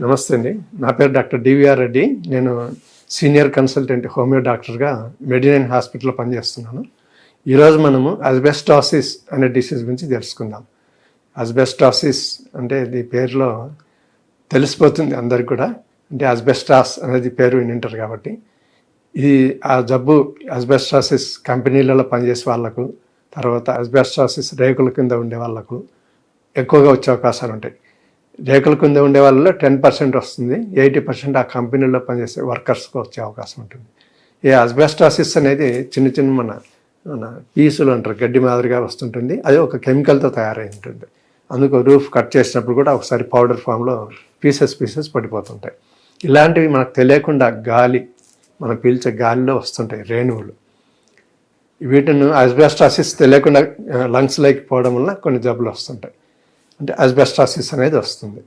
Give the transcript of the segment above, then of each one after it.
నమస్తే అండి. నా పేరు డాక్టర్ డివిఆర్ రెడ్డి. నేను సీనియర్ కన్సల్టెంట్ హోమియో డాక్టర్గా మెడినైన్ హాస్పిటల్లో పనిచేస్తున్నాను. ఈరోజు మనము అస్బెస్టాసిస్ అనే డిసీజ్ గురించి తెలుసుకుందాం. అజ్బెస్టాసిస్ అంటే ఇది పేరులో తెలిసిపోతుంది అందరికి కూడా. అంటే అస్బెస్టాస్ అనేది పేరు వింటారు కాబట్టి. ఇది ఆ జబ్బు అస్బెస్టాసిస్ కంపెనీలలో పనిచేసే వాళ్ళకు తర్వాత అజ్బెస్టాసిస్ రేకుల కింద ఉండే వాళ్ళకు ఎక్కువగా వచ్చే అవకాశాలు ఉంటాయి. రేకుల కింద ఉండే వాళ్ళలో టెన్ పర్సెంట్ వస్తుంది ఎయిటీ పర్సెంట్ ఆ కంపెనీలో పనిచేసే వర్కర్స్కి వచ్చే అవకాశం ఉంటుంది. ఈ అస్బెస్టాసిస్ అనేది చిన్న చిన్న మన మన పీసులు అంటారు గడ్డి మాదిరిగా వస్తుంటుంది. అది ఒక కెమికల్తో తయారై ఉంటుంది. అందుకు రూఫ్ కట్ చేసినప్పుడు కూడా ఒకసారి పౌడర్ ఫామ్లో పీసెస్ పీసెస్ పడిపోతుంటాయి. ఇలాంటివి మనకు తెలియకుండా గాలి మనం పీల్చే గాలిలో వస్తుంటాయి రేణువులు. వీటిని అస్బెస్టాసిస్ తెలియకుండా లంగ్స్లోకి పోవడం వల్ల కొన్ని జబ్బులు వస్తుంటాయి. అంటే అస్బెస్టాసిస్ అనేది వస్తుంది.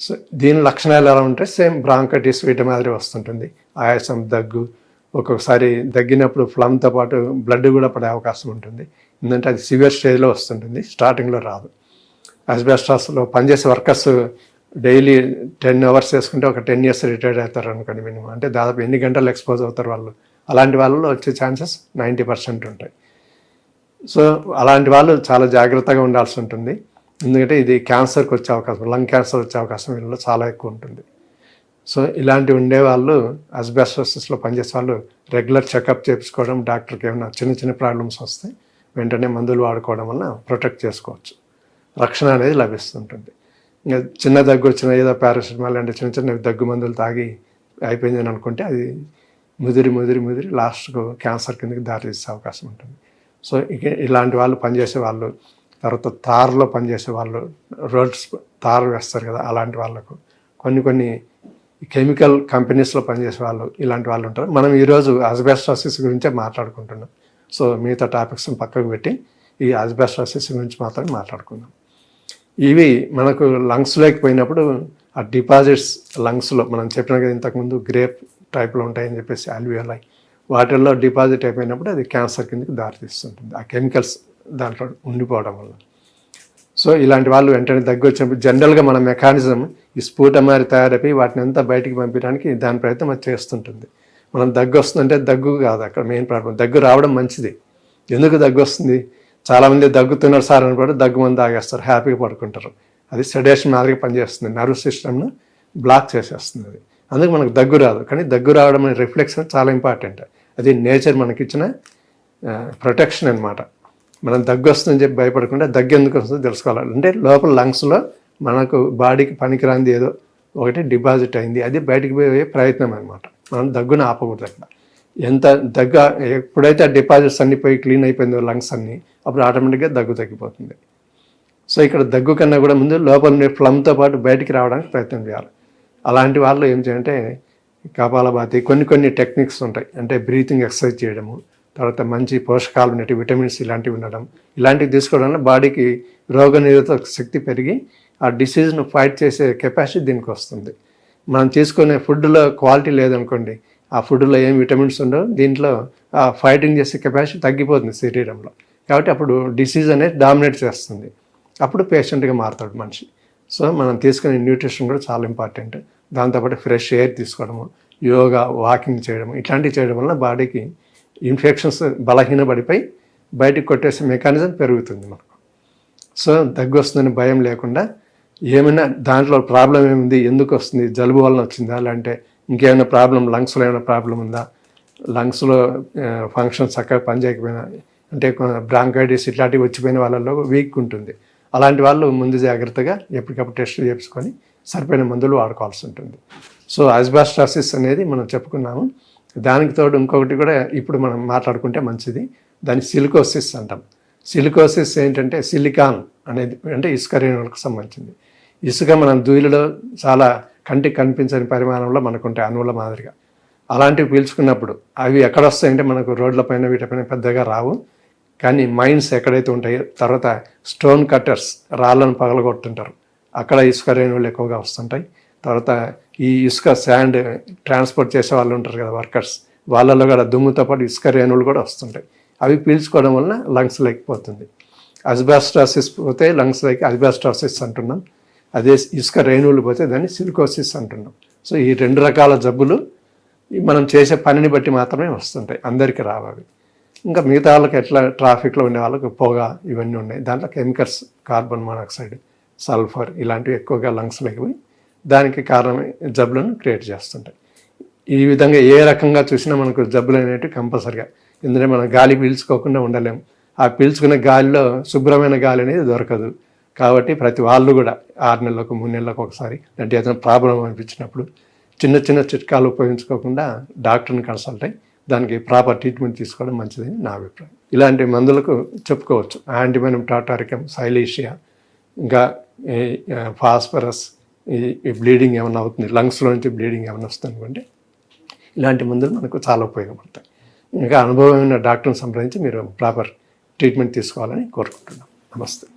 సో దీని లక్షణాలు ఎలా ఉంటాయి సేమ్ బ్రాంకటిస్ వీటి మాదిరి వస్తుంటుంది. ఆయాసం దగ్గు ఒక్కొక్కసారి దగ్గినప్పుడు ఫ్లమ్తో పాటు బ్లడ్ కూడా పడే అవకాశం ఉంటుంది. ఎందుకంటే అది సివియర్ స్టేజ్లో వస్తుంటుంది స్టార్టింగ్లో రాదు. అస్బెస్టాస్లో పనిచేసే వర్కర్స్ డైలీ టెన్ అవర్స్ చేసుకుంటే ఒక టెన్ ఇయర్స్ రిటైర్డ్ అవుతారు అనుకోండి మినిమం. అంటే దాదాపు ఎన్ని గంటలు ఎక్స్పోజ్ అవుతారు వాళ్ళు? అలాంటి వాళ్ళలో వచ్చే ఛాన్సెస్ నైంటీ పర్సెంట్ ఉంటాయి. సో అలాంటి వాళ్ళు చాలా జాగ్రత్తగా ఉండాల్సి ఉంటుంది. ఎందుకంటే ఇది క్యాన్సర్కి వచ్చే అవకాశం లంగ్ క్యాన్సర్ వచ్చే అవకాశం వీళ్ళలో చాలా ఎక్కువ ఉంటుంది. సో ఇలాంటి ఉండేవాళ్ళు అస్బెస్టోసిస్లో పనిచేసే వాళ్ళు రెగ్యులర్ చెకప్ చేయించుకోవడం డాక్టర్కి ఏమైనా చిన్న చిన్న ప్రాబ్లమ్స్ వస్తే వెంటనే మందులు వాడుకోవడం వల్ల ప్రొటెక్ట్ చేసుకోవచ్చు. రక్షణ అనేది లభిస్తుంటుంది. ఇంకా చిన్న దగ్గు వచ్చిన ఏదో పారాసిటమాల్ అంటే చిన్న చిన్న దగ్గు మందులు తాగి అయిపోయిందని అనుకుంటే అది ముదిరి ముదిరి ముదిరి లాస్ట్కు క్యాన్సర్ కిందకి దారితీసే అవకాశం ఉంటుంది. సో ఇక ఇలాంటి వాళ్ళు పనిచేసే వాళ్ళు తర్వాత తారులో పనిచేసే వాళ్ళు రోడ్స్ తారు వేస్తారు కదా అలాంటి వాళ్ళకు. కొన్ని కొన్ని కెమికల్ కంపెనీస్లో పనిచేసే వాళ్ళు ఇలాంటి వాళ్ళు ఉంటారు. మనం ఈరోజు అజ్బెస్టాసిస్ గురించే మాట్లాడుకుంటున్నాం. సో మిగతా టాపిక్స్ని పక్కకు పెట్టి ఈ అజ్బెస్టాసిస్ గురించి మాత్రమే మాట్లాడుకుందాం. ఇవి మనకు లంగ్స్ లేకపోయినప్పుడు ఆ డిపాజిట్స్ లంగ్స్లో మనం చెప్పిన కదా ఇంతకుముందు గ్రేప్ టైప్లో ఉంటాయని చెప్పేసి అల్వియోలై. వాటిల్లో డిపాజిట్ అయిపోయినప్పుడు అది క్యాన్సర్ కిందకి దారితీస్తుంటుంది. ఆ కెమికల్స్ దాంట్లో ఉండిపోవడం వల్ల. సో ఇలాంటి వాళ్ళు వెంటనే దగ్గు వచ్చినప్పుడు జనరల్గా మన మెకానిజం ఈ స్ఫూటమారి తయారైపోయి వాటిని అంతా బయటికి పంపించడానికి దాని ప్రయత్నం అది చేస్తుంటుంది. మనం దగ్గు వస్తుందంటే దగ్గు కాదు అక్కడ మెయిన్ ప్రాబ్లం దగ్గు రావడం మంచిది. ఎందుకు దగ్గు వస్తుంది? చాలామంది దగ్గుతున్నారు సార్ అని కూడా దగ్గు మంది తాగేస్తారు హ్యాపీగా పడుకుంటారు. అది సెడేషన్ మాదిరిగా పనిచేస్తుంది. నర్వ్ సిస్టమ్ను బ్లాక్ చేసేస్తుంది అది. అందుకు మనకు దగ్గు రాదు. కానీ దగ్గు రావడం అనే రిఫ్లెక్షన్ చాలా ఇంపార్టెంట్ అది నేచర్ మనకిచ్చిన ప్రొటెక్షన్ అనమాట మనం దగ్గు వస్తుందని చెప్పి భయపడకుండా దగ్గు ఎందుకు వస్తుందో తెలుసుకోవాలి. అంటే లోపల లంగ్స్లో మనకు బాడీకి పనికిరాంది ఏదో ఒకటి డిపాజిట్ అయింది. అది బయటికి పోయే ప్రయత్నం అనమాట మనం దగ్గును ఆపకూడదు అక్కడ. ఎంత దగ్గ ఎప్పుడైతే ఆ డిపాజిట్స్ అన్ని పోయి క్లీన్ అయిపోయిందో లంగ్స్ అన్ని అప్పుడు ఆటోమేటిక్గా దగ్గు తగ్గిపోతుంది. సో ఇక్కడ దగ్గు కన్నా కూడా ముందు లోపల ఉండే ఫ్లమ్తో పాటు బయటికి రావడానికి ప్రయత్నం చేయాలి. అలాంటి వాళ్ళు ఏం చేయాలంటే కపాలభాతి కొన్ని కొన్ని టెక్నిక్స్ ఉంటాయి. అంటే బ్రీతింగ్ ఎక్సర్సైజ్ చేయడము తర్వాత మంచి పోషకాలు ఉన్నట్టు విటమిన్స్ ఇలాంటివి ఉండడం. ఇలాంటివి తీసుకోవడం వల్ల బాడీకి రోగనిరోధక శక్తి పెరిగి ఆ డిసీజ్ను ఫైట్ చేసే కెపాసిటీ దీనికి వస్తుంది. మనం తీసుకునే ఫుడ్లో క్వాలిటీ లేదనుకోండి ఆ ఫుడ్లో ఏం విటమిన్స్ ఉండవు దీంట్లో ఆ ఫైటింగ్ చేసే కెపాసిటీ తగ్గిపోతుంది శరీరంలో. కాబట్టి అప్పుడు డిసీజ్ అనేది డామినేట్ చేస్తుంది. అప్పుడు పేషెంట్గా మారుతాడు మనిషి. సో మనం తీసుకునే న్యూట్రిషన్ కూడా చాలా ఇంపార్టెంట్. దాంతోపాటు ఫ్రెష్ ఎయిర్ తీసుకోవడము యోగా వాకింగ్ చేయడము ఇట్లాంటివి చేయడం వల్ల బాడీకి ఇన్ఫెక్షన్స్ బలహీనపడిపోయి బయటకు కొట్టేసే మెకానిజం పెరుగుతుంది మనకు. సో దగ్గు వస్తుందని భయం లేకుండా ఏమైనా దాంట్లో ప్రాబ్లం ఏముంది? ఎందుకు వస్తుంది? జలుబు వలన వచ్చిందా? లేదంటే ఇంకేమైనా ప్రాబ్లం లంగ్స్లో ఏమైనా ప్రాబ్లం ఉందా? లంగ్స్లో ఫంక్షన్స్ చక్కగా పనిచేయకపోయినా అంటే బ్రాంకైటిస్ ఇట్లాంటివి వచ్చిపోయిన వాళ్ళలో వీక్ ఉంటుంది. అలాంటి వాళ్ళు ముందు జాగ్రత్తగా ఎప్పటికప్పుడు టెస్ట్ చేసుకొని సరిపోయిన మందులు వాడుకోవాల్సి ఉంటుంది. సో అస్బాస్టాసిస్ అనేది మనం చెప్పుకున్నాము. దానికి తోడు ఇంకొకటి కూడా ఇప్పుడు మనం మాట్లాడుకుంటే మంచిది. దాన్ని సిలికోసిస్ అంటాం. సిలికోసిస్ ఏంటంటే సిలికాన్ అనేది అంటే ఇసుక రేణువులకు సంబంధించింది. ఇసుక మనం దూయిలలో చాలా కంటికి కనిపించని పరిమాణంలో మనకుంటాయి అణువుల మాదిరిగా. అలాంటివి పీల్చుకున్నప్పుడు అవి ఎక్కడ వస్తాయంటే మనకు రోడ్లపైన వీటిపైన పెద్దగా రావు. కానీ మైన్స్ ఎక్కడైతే ఉంటాయో తర్వాత స్టోన్ కట్టర్స్ రాళ్ళను పగలగొట్టుంటారు. అక్కడ ఇసుక రేణువులు ఎక్కువగా వస్తుంటాయి. తర్వాత ఈ ఇసుక శాండ్ ట్రాన్స్పోర్ట్ చేసే వాళ్ళు ఉంటారు కదా వర్కర్స్ వాళ్ళలో కూడా దుమ్ముతో పాటు ఇసుక రేణువులు కూడా వస్తుంటాయి. అవి పీల్చుకోవడం వలన లంగ్స్ లేకపోతుంది అస్బాస్టాసిస్ పోతే లంగ్స్ లైక్ అజ్బాస్ట్రాసిస్ అంటున్నాం. అదే ఇసుక రేణువులు పోతే దాన్ని సిలికోసిస్ అంటున్నాం సో ఈ రెండు రకాల జబ్బులు మనం చేసే పనిని బట్టి మాత్రమే వస్తుంటాయి. అందరికీ రావాలి ఇంకా మిగతా వాళ్ళకి ఎట్లా ట్రాఫిక్లో ఉండే వాళ్ళకి పొగ ఇవన్నీ ఉన్నాయి. దాంట్లో కెమికల్స్ కార్బన్ మోనాక్సైడ్ సల్ఫర్ ఇలాంటివి ఎక్కువగా లంగ్స్ లేకపోయి దానికి కారణమే జబ్బులను క్రియేట్ చేస్తుంటాయి. ఈ విధంగా ఏ రకంగా చూసినా మనకు జబ్బులు అనేవి కంపల్సరిగా. ఎందుకంటే మనం గాలి పీల్చుకోకుండా ఉండలేము. ఆ పీల్చుకునే గాలిలో శుభ్రమైన గాలి అనేది దొరకదు. కాబట్టి ప్రతి వాళ్ళు కూడా ఆరు నెలలకు మూడు నెలలకు ఒకసారి అంటే ఏదైనా ప్రాబ్లం అనిపించినప్పుడు చిన్న చిన్న చిట్కాలు ఉపయోగించుకోకుండా డాక్టర్ని కన్సల్ట్ అయ్యి దానికి ప్రాపర్ ట్రీట్మెంట్ తీసుకోవడం మంచిదని నా అభిప్రాయం. ఇలాంటి మందులకు చెప్పుకోవచ్చు. యాంటీమైనం టాటారికం సైలేషియా ఇంకా ఫాస్ఫరస్ ఈ బ్లీడింగ్ ఏమైనా అవుతుంది? లంగ్స్లో నుంచి బ్లీడింగ్ ఏమైనా వస్తుంది ఇలాంటి మందులు మనకు చాలా ఉపయోగపడతాయి. ఇంకా అనుభవమైన డాక్టర్ని సంప్రదించి మీరు ప్రాపర్ ట్రీట్మెంట్ తీసుకోవాలని కోరుకుంటున్నాం. నమస్తే.